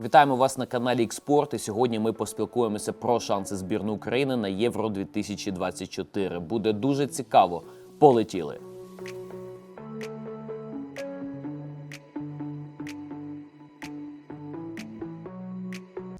Вітаємо вас на каналі Експорт. І сьогодні ми поспілкуємося про шанси збірної України на Євро 2024. Буде дуже цікаво. Полетіли.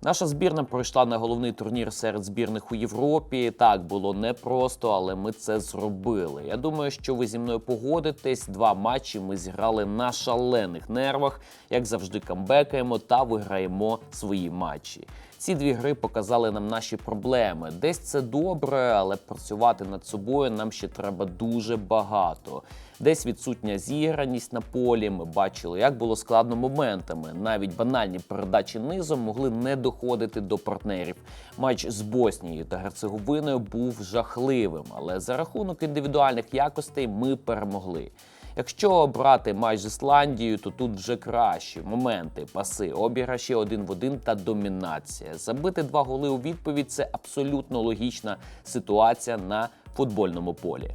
Наша збірна пройшла на головний турнір серед збірних у Європі. Так було непросто, але ми це зробили. Я думаю, що ви зі мною погодитесь. Два матчі ми зіграли на шалених нервах, як завжди, камбекаємо та виграємо свої матчі. Ці дві гри показали нам наші проблеми. Десь це добре, але працювати над собою нам ще треба дуже багато. Десь відсутня зіграність на полі. Ми бачили, як було складно моментами. Навіть банальні передачі низом могли не доходити до партнерів. Матч з Боснією та Герцеговиною був жахливим, але за рахунок індивідуальних якостей ми перемогли. Якщо брати матч з Ісландією, то тут вже кращі моменти, паси, обіграші один в один та домінація. Забити два голи у відповідь це абсолютно логічна ситуація на футбольному полі.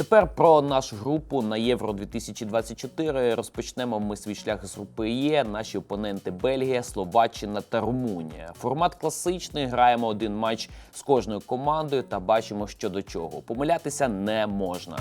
Тепер про нашу групу на Євро 2024 розпочнемо ми свій шлях з групи Є. Наші опоненти Бельгія, Словаччина та Румунія. Формат класичний. Граємо один матч з кожною командою та бачимо, що до чого. Помилятися не можна.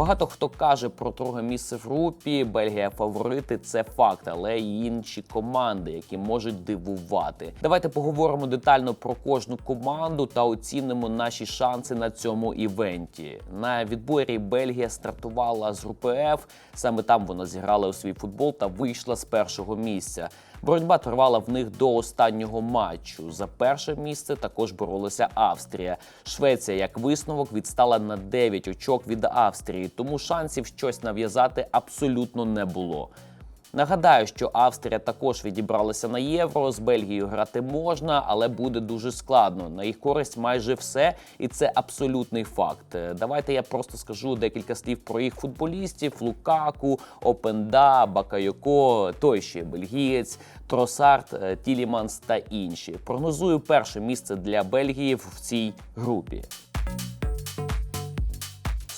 Багато хто каже про друге місце в групі. Бельгія фаворити, це факт, але й інші команди, які можуть дивувати. Давайте поговоримо детально про кожну команду та оцінимо наші шанси на цьому івенті. На відборі Бельгія стартувала з групи F, Саме там вона зіграла у свій футбол та вийшла з першого місця. Боротьба тривала в них до останнього матчу. За перше місце також боролася Австрія. Швеція, як висновок, відстала на 9 очок від Австрії, тому шансів щось нав'язати абсолютно не було. Нагадаю, що Австрія також відібралася на євро. З Бельгією грати можна, але буде дуже складно. На їх користь майже все, і це абсолютний факт. Давайте я просто скажу декілька слів про їх футболістів: Лукаку, Опенда, Бакайоко, той ще бельгієць, Тросарт, е, Тіліманс та інші. Прогнозую перше місце для Бельгії в цій групі.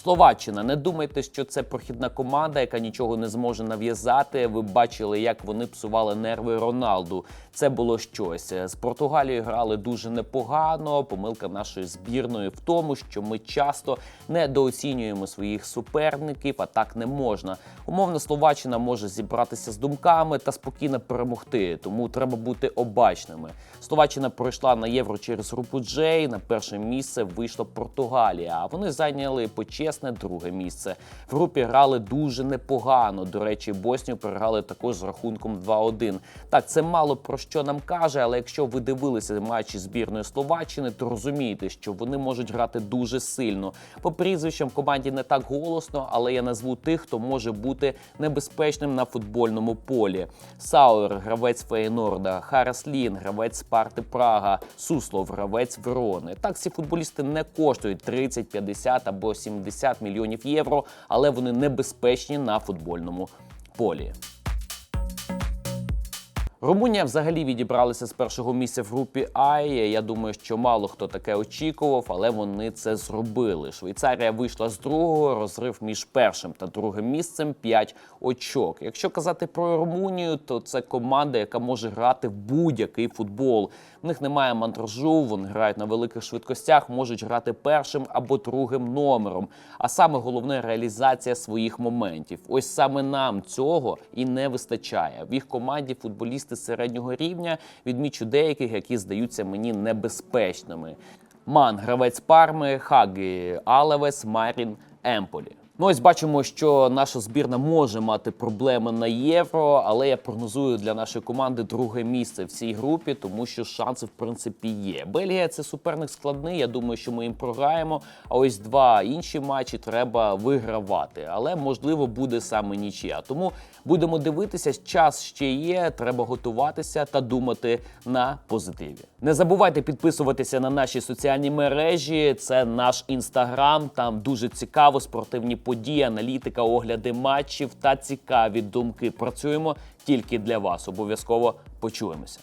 Словаччина, не думайте, що це прохідна команда, яка нічого не зможе нав'язати. Ви бачили, як вони псували нерви Роналду. Це було щось. З Португалією грали дуже непогано. Помилка нашої збірної в тому, що ми часто недооцінюємо своїх суперників, а так не можна. Умовно, Словаччина може зібратися з думками та спокійно перемогти, тому треба бути обачними. Словаччина пройшла на євро через групу Джей. На перше місце вийшла Португалія. А вони зайняли почесне друге місце. В групі грали дуже непогано. До речі, Боснію переграли також з рахунком 2-1. Так, це мало про що нам каже, але якщо ви дивилися матчі збірної Словаччини, то розумієте, що вони можуть грати дуже сильно. По прізвищам команді не так голосно, але я назву тих, хто може бути небезпечним на футбольному полі. Сауер, гравець Фейнорда, Хараслін, гравець Спарти Прага, Суслов, гравець Верони. Так, ці футболісти не коштують 30, 50 або 70 мільйонів євро, але вони небезпечні на футбольному полі. Румунія взагалі відібралася з першого місця в групі Ай. Я думаю, що мало хто таке очікував, але вони це зробили. Швейцарія вийшла з другого, розрив між першим та другим місцем 5 очок. Якщо казати про Румунію, то це команда, яка може грати в будь-який футбол. В них немає мандражу, вони грають на великих швидкостях, можуть грати першим або другим номером. А саме головне реалізація своїх моментів. Ось саме нам цього і не вистачає. В їх команді футболісти середнього рівня відмічу деяких, які здаються мені небезпечними. Ман, гравець Парми, Хагі, Алевес, Марін, Емполі. Ну, ось бачимо, що наша збірна може мати проблеми на євро, але я прогнозую для нашої команди друге місце в цій групі, тому що шанси в принципі є. Бельгія це суперник складний. Я думаю, що ми їм програємо. А ось два інші матчі треба вигравати. Але можливо буде саме нічия. Тому будемо дивитися. Час ще є. Треба готуватися та думати на позитиві. Не забувайте підписуватися на наші соціальні мережі. Це наш інстаграм. Там дуже цікаво спортивні події, аналітика, огляди матчів та цікаві думки. Працюємо тільки для вас. Обов'язково почуємося.